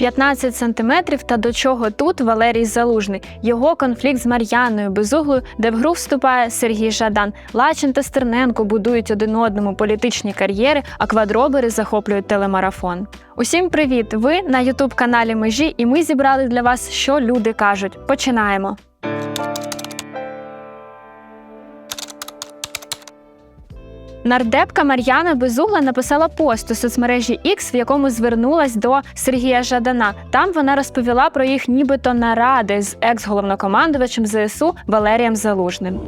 15 сантиметрів та до чого тут Валерій Залужний. Його конфлікт з Мар'яною Безуглою, де в гру вступає Сергій Жадан. Лачин та Стерненко будують один одному політичні кар'єри, а квадробери захоплюють телемарафон. Усім привіт! Ви на Ютуб каналі Межі, і ми зібрали для вас, що люди кажуть. Починаємо. Нардепка Мар'яна Безугла написала пост у соцмережі X, в якому звернулась до Сергія Жадана. Там вона розповіла про їх нібито наради з екс-головнокомандувачем ЗСУ Валерієм Залужним.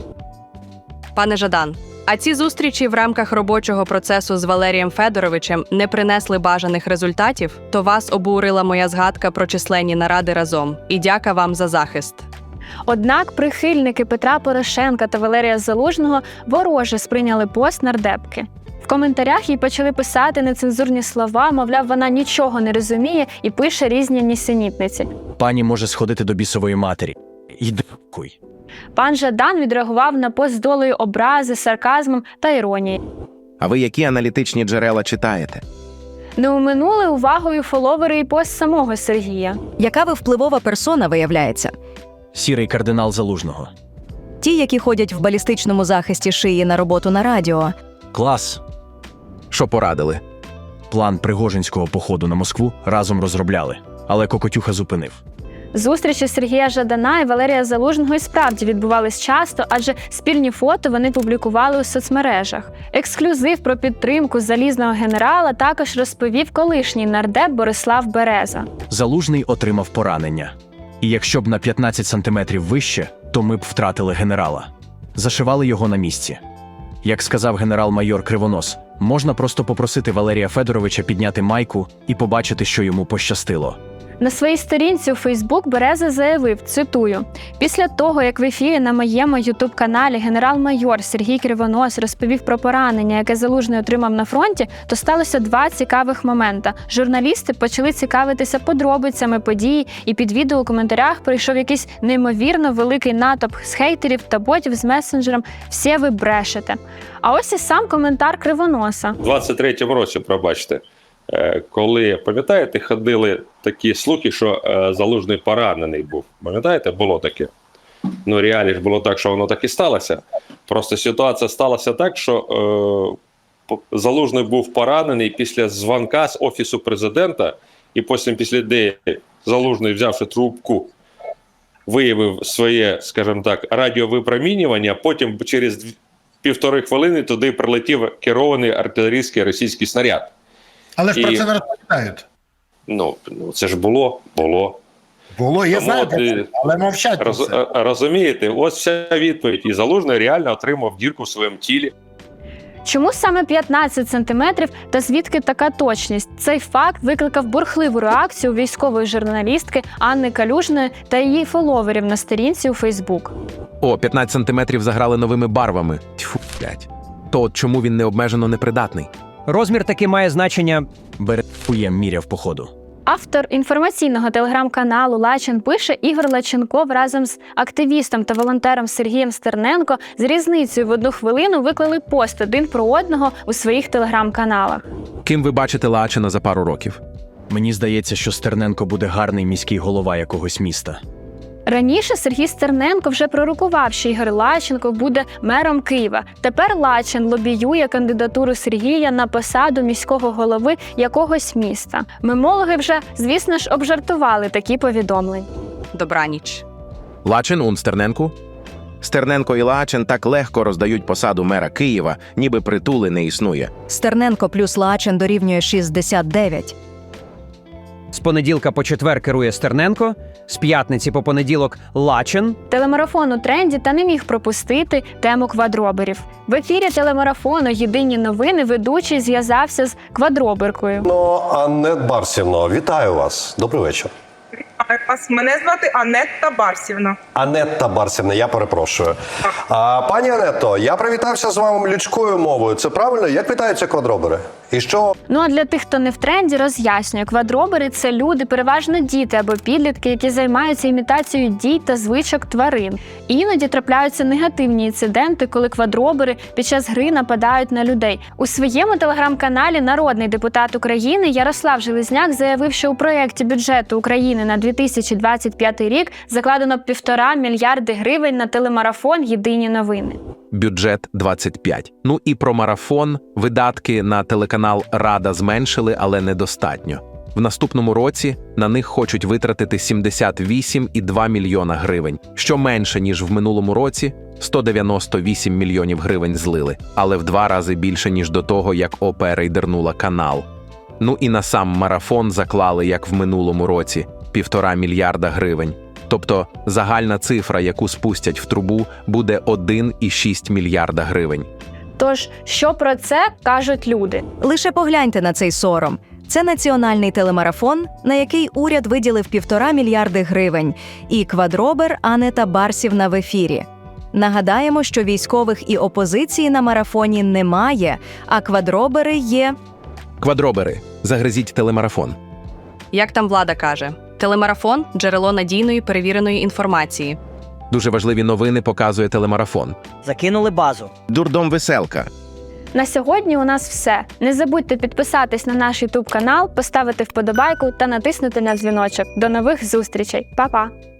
Пане Жадан, а ці зустрічі в рамках робочого процесу з Валерієм Федоровичем не принесли бажаних результатів, то вас обурила моя згадка про численні наради разом. І дяка вам за захист. Однак прихильники Петра Порошенка та Валерія Залужного вороже сприйняли пост нардепки. В коментарях їй почали писати нецензурні слова, мовляв, вона нічого не розуміє і пише різні нісенітниці. Пані може сходити до бісової матері. Йди куй. Пан Жадан відреагував на пост з долею образи, сарказмом та іронії. А ви які аналітичні джерела читаєте? Не уминули увагою фоловери і пост самого Сергія. Яка ви впливова персона виявляється? Сірий кардинал залужного. Ті, які ходять в балістичному захисті шиї на роботу на радіо. Клас. Що порадили? План Пригожинського походу на Москву разом розробляли, але Кокотюха зупинив. Зустрічі Сергія Жадана і Валерія Залужного і справді відбувались часто, адже спільні фото вони публікували у соцмережах. Ексклюзив про підтримку залізного генерала також розповів колишній нардеп Борислав Береза. Залужний отримав поранення. І якщо б на 15 сантиметрів вище, то ми б втратили генерала. Зашивали його на місці. Як сказав генерал-майор Кривонос, можна просто попросити Валерія Федоровича підняти майку і побачити, що йому пощастило. На своїй сторінці у Фейсбук Береза заявив: цитую: після того, як в ефірі на моєму ютуб-каналі генерал-майор Сергій Кривонос розповів про поранення, яке залужний отримав на фронті, то сталося два цікавих момента. Журналісти почали цікавитися подробицями події, і під відео у коментарях прийшов якийсь неймовірно великий натовп з хейтерів та ботів з месенджером. Всі ви брешете. А ось і сам коментар Кривоноса. У 23-му році, пробачте, коли пам'ятаєте, ходили такі слухи, що е, залужний поранений був. Пам'ятаєте, було таке. Ну, реалі ж було так, що воно так і сталося. Просто ситуація сталася так, що е, залужний був поранений після дзвонка з офісу президента, і потім після де залужний, взявши трубку, виявив своє, скажімо так, радіовипромінювання, потім через півтори хвилини туди прилетів керований артилерійський російський снаряд. Але ж І- про це не розповідають. Ну, ну це ж було, було. Було, я Тому знаю, е, але мовчать Роз, е, розумієте, ось вся відповідь. І залужний реально отримав дірку в своєму тілі. Чому саме 15 сантиметрів та звідки така точність? Цей факт викликав бурхливу реакцію військової журналістки Анни Калюжної та її фоловерів на сторінці у Фейсбук. О, 15 сантиметрів заграли новими барвами. Тьфу, блядь. То от чому він необмежено непридатний? Розмір таки має значення. Берегуєм міряв походу. Автор інформаційного телеграм-каналу Лачин пише Ігор Лаченков разом з активістом та волонтером Сергієм Стерненко з різницею в одну хвилину виклали пост один про одного у своїх телеграм-каналах. Ким ви бачите Лачина за пару років? Мені здається, що Стерненко буде гарний міський голова якогось міста. Раніше Сергій Стерненко вже пророкував, що Ігор Лаченко буде мером Києва. Тепер Лачин лобіює кандидатуру Сергія на посаду міського голови якогось міста. Мемологи вже, звісно ж, обжартували такі повідомлення. Добраніч. Лачин он Стерненку? Стерненко і Лачин так легко роздають посаду мера Києва, ніби притули не існує. Стерненко плюс Лачин дорівнює 69. З понеділка по четвер керує Стерненко, з п'ятниці по понеділок Лачин. Телемарафон у тренді та не міг пропустити тему квадроберів. В ефірі телемарафону Єдині новини ведучий зв'язався з квадроберкою. Ну, Аннет Барсівно, вітаю вас. Добрий вечір. Ас- мене звати Анетта Барсівна. Анетта Барсівна, я перепрошую. А, пані Анетто, я привітався з вами людською мовою. Це правильно? Як вітаються квадробери? І що Ну а для тих, хто не в тренді, роз'яснюю, квадробери це люди, переважно діти або підлітки, які займаються імітацією дій та звичок тварин. Іноді трапляються негативні інциденти, коли квадробери під час гри нападають на людей. У своєму телеграм-каналі народний депутат України Ярослав Железняк заявив, що у проєкті бюджету України на 2025 рік закладено півтора мільярди гривень на телемарафон Єдині новини. Бюджет 25. Ну і про марафон видатки на телеканал Рада зменшили, але недостатньо. В наступному році на них хочуть витратити 78,2 мільйона гривень, що менше ніж в минулому році 198 мільйонів гривень злили, але в два рази більше ніж до того, як ОП рейдернула канал. Ну і на сам марафон заклали, як в минулому році, півтора мільярда гривень. Тобто загальна цифра, яку спустять в трубу, буде 1,6 мільярда гривень. Тож, що про це кажуть люди? Лише погляньте на цей сором. Це національний телемарафон, на який уряд виділив півтора мільярди гривень, і квадробер Анета Барсівна в ефірі. Нагадаємо, що військових і опозиції на марафоні немає, а квадробери є. Квадробери, загризіть телемарафон. Як там влада каже, телемарафон джерело надійної перевіреної інформації. Дуже важливі новини показує телемарафон. Закинули базу. Дурдом веселка. На сьогодні у нас все. Не забудьте підписатись на наш YouTube канал, поставити вподобайку та натиснути на дзвіночок. До нових зустрічей, Па-па!